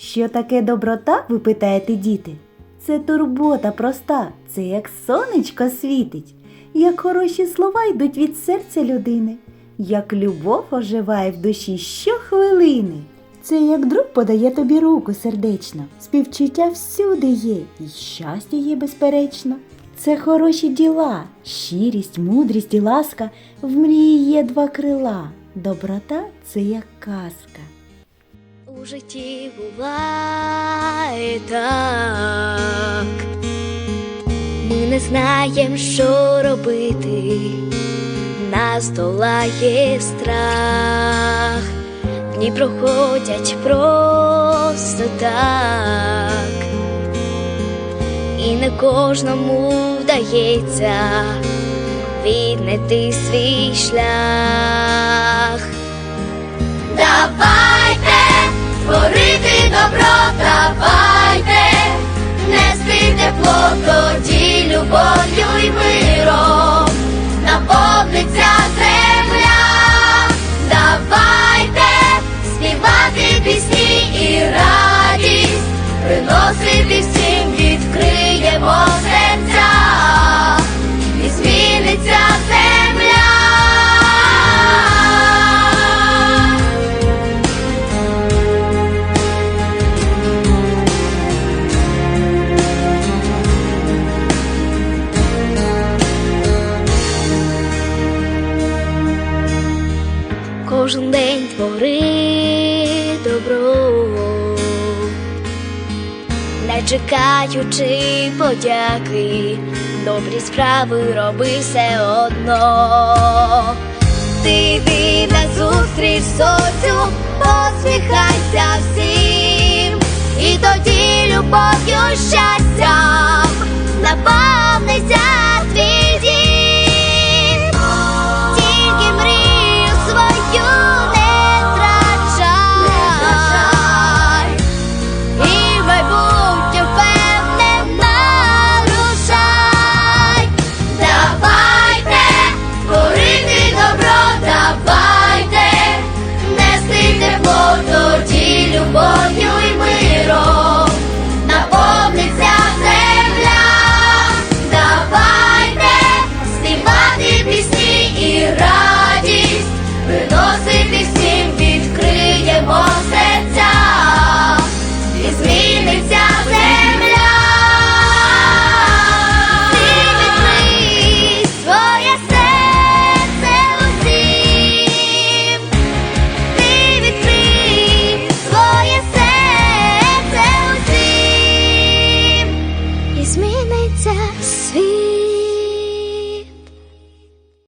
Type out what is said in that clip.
Що таке доброта, ви питаєте, діти? Це турбота проста, це як сонечко світить, як хороші слова йдуть від серця людини, як любов оживає в душі щохвилини. Це як друг подає тобі руку сердечно, співчуття всюди є, і щастя є безперечно. Це хороші діла, щирість, мудрість і ласка, в мрії є два крила. Доброта це як казка. Житті буває так, ми не знаємо, що робити, нас долає страх, дні проходять просто так, і не кожному вдається віднайти свій шлях. Давайте зміниться. Кожен день твори добро, не чекаючи подяки, добрі справи роби все одно. Ти йди на зустріч соцю, посміхайся всім, і тоді любов'ю щастям